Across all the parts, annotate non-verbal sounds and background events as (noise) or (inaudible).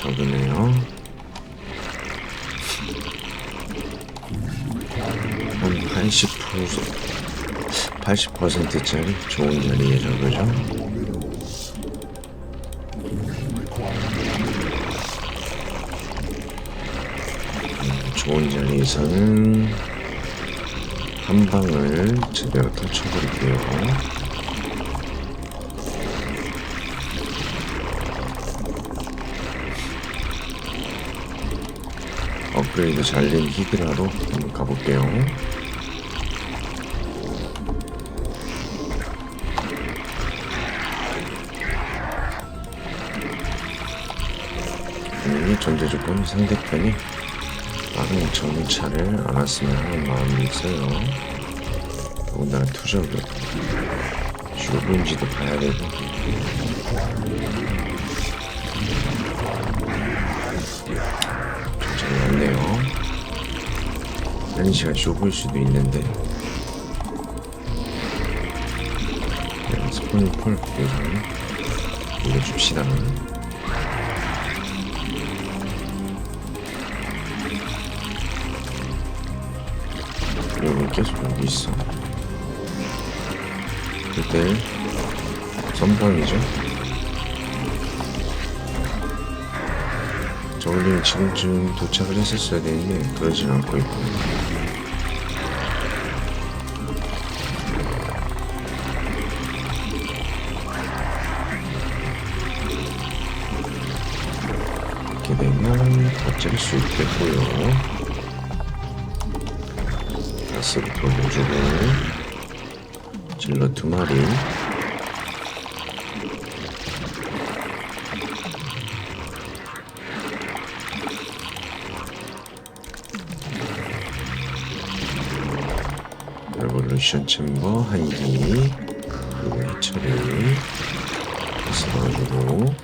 적으네요. 한 80%, 80%짜리 좋은 자리에 적으죠. 음, 좋은 자리에서는 한 방을 제대로 터쳐버릴게요. 업그레이드 잘된 히드라로 한번 가볼게요. 이 전제 조건 상대편이 빠른 정차를 안 왔으면 하는 마음이 있어요. 더군다나 투적을 좁은지도 봐야 되고 잘 왔네요. 한시가 좁을 수도 있는데 네, 스포닝 폴 요즘 올려줍시다. 여기 계속 여기 있어. 그때 선방이죠. 저울링이 지금쯤 도착을 했었어야 되는데 그러진 않고 있고. 이렇게 되면 덧질 수 있겠고요. 가스부터 넣어주고 질러 두 마리 레볼루션 챔버 한기 해처리 다시 넣어주고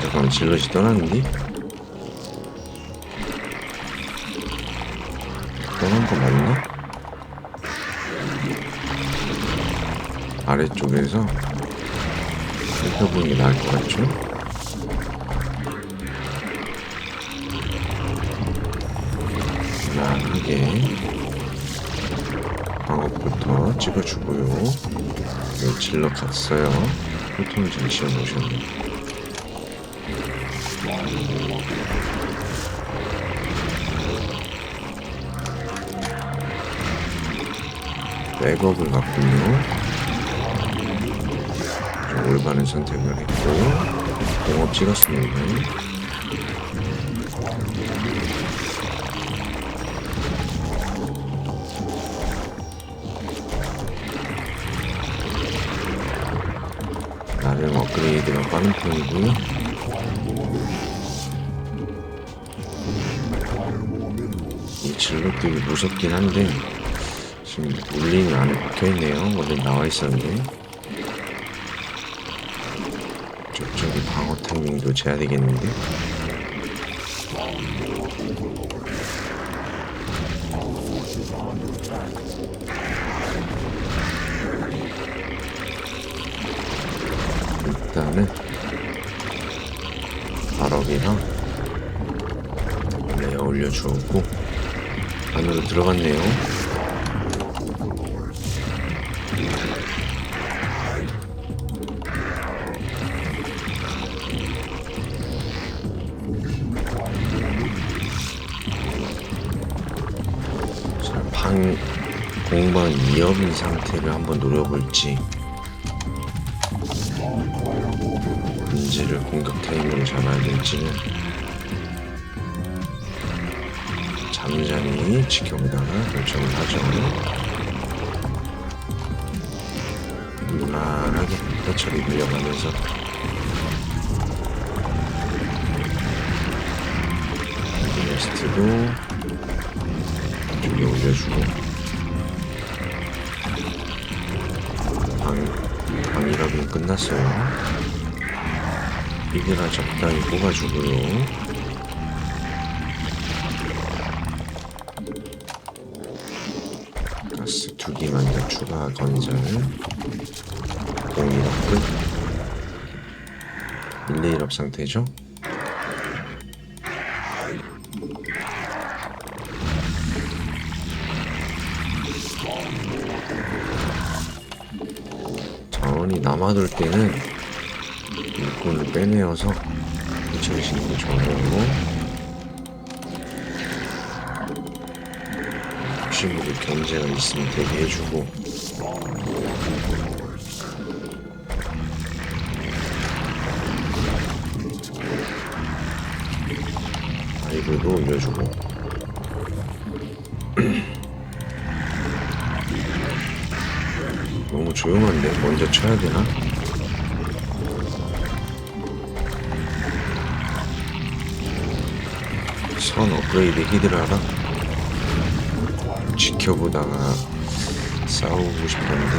잠깐만 질럿이 떠났는데 떠난 거 맞나? 아래쪽에서 살펴보는 게 나을 것 같죠? 편하게 방어부터 찍어주고요. 여기 질러 갔어요. 포통을 잘 씌워놓으셨네. 백업을 갖군요. 좀 올바른 선택을 했고, 공업 찍었습니다. 나름 업그레이드가 빠른 편이고요. 이 질럿들이 무섭긴 한데 지금 울림이 안에 박혀있네요. 원래 나와 있었는데 저쪽에 방어 타이밍도 재야 되겠는데 일단은 바럭이랑 네 올려주었고 안으로 들어갔네요. 자, 방 공방 2업인 상태를 한번 노려볼지 문제를 공격 타이밍으로 잡아야 될지는 잠잠히 지켜보다가 결정을 하죠. 무난하게 해처리 밀려가면서 베스트도 이쪽에 올려주고 방, 방이라면 끝났어요. 미그나 적당히 뽑아주고요. 가스 두 개만 더 추가 건설. 공이업 끝. 일레일업 상태죠? 자원이 남아둘 때는 일꾼을 빼내어서 해치우시는 게 좋아요. 혹시 모를 견제가 있으면 대비해주고 아이들도 올려주고 (clears throat) 너무 조용한데 먼저 쳐야 되나? 선 업그레이드 히드라라 지켜보다가 싸우고 싶었는데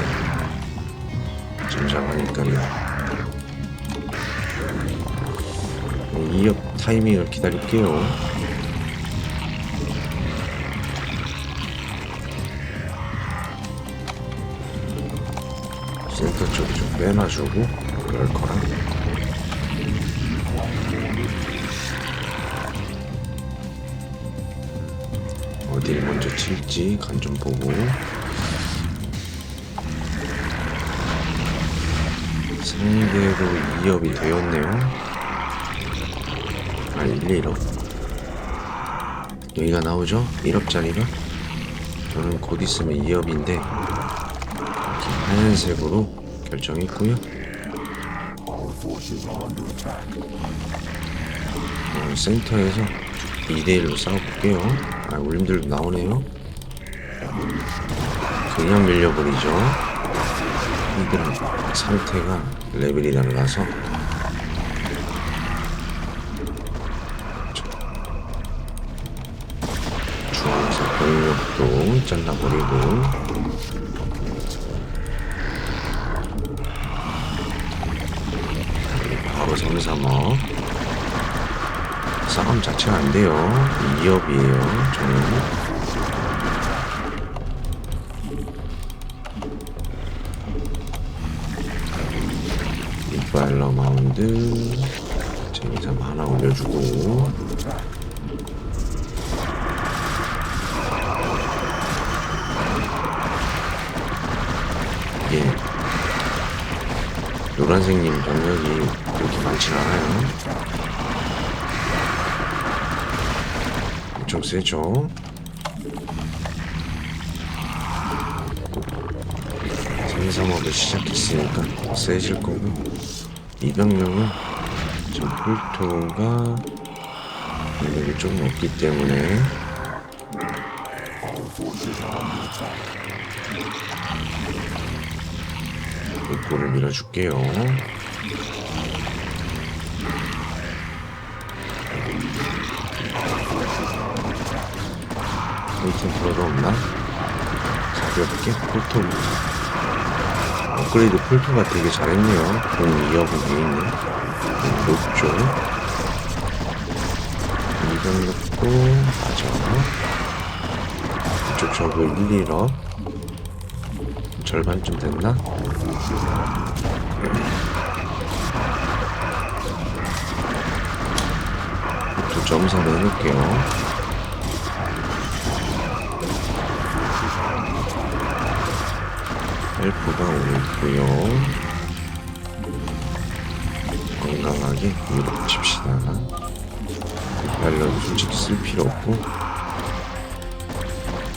잠잠하니까요. 2업 타이밍을 기다릴게요. 센터 쪽에 좀 빼놔주고 그럴 거라 어딜 먼저 칠지 간 좀 보고. 상대로 2업이 되었네요. 아 1, 1업. 여기가 나오죠? 1업짜리가? 저는 곧 있으면 2업인데 이렇게 하얀색으로 결정했고요. 어, 센터에서 2대1로 싸워볼게요 아 울림들도 나오네요. 그냥 밀려버리죠. 이들은 상태가 레벨이 달라서. 주황색 병력도 잘라버리고. 바로 3, 3업 싸움 자체가 안 돼요. 2업이에요 저는. 이빨러 마운드. 재미삼 하나 올려주고. 예. 노란색님 병력이 그렇게 많지 않아요 엄청 세죠. 생산업을 시작했으니까 세질 거고 이 병력은 지금 폴토가 능력이 좀 없기 때문에. 입구를 밀어줄게요 웨이팅 프로도 없나? 가볍게 폴토 업그레이드 폴토가 되게 잘했네요. 공 2업은 돼 있네. 높죠. 이병력도 맞아. 이쪽 저거 1, 1업. 절반쯤 됐나? 또 점사로 해놓을게요. 헬프가 오고요. 건강하게 밀어붙입시다. 발로 솔직히 쓸 필요 없고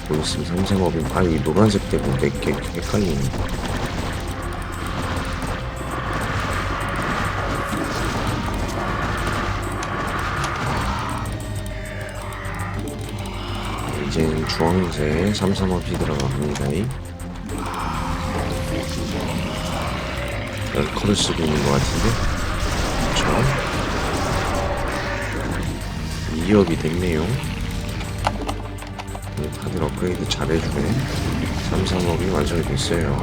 뭐 있으면 삼생업인 아 여기 노란색 때문에 내게 헷갈리네. 이제는 주황색 삼삼업이 들어갑니다. 컬을 쓰고 있는 것 같은데? 그쵸? 2업이 됐네요. 네, 다들 업그레이드 잘해주네. 3, 3업이 완성이 됐어요.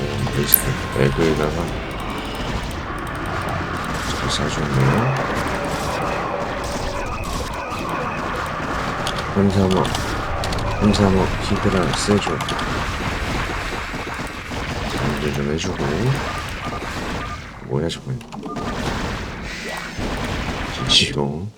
오, 리스트 에그에다가 잘 싸줬네요 감사모 감사모 히드라 세줘 장도 좀 해주고. 뭐야 저건 진시용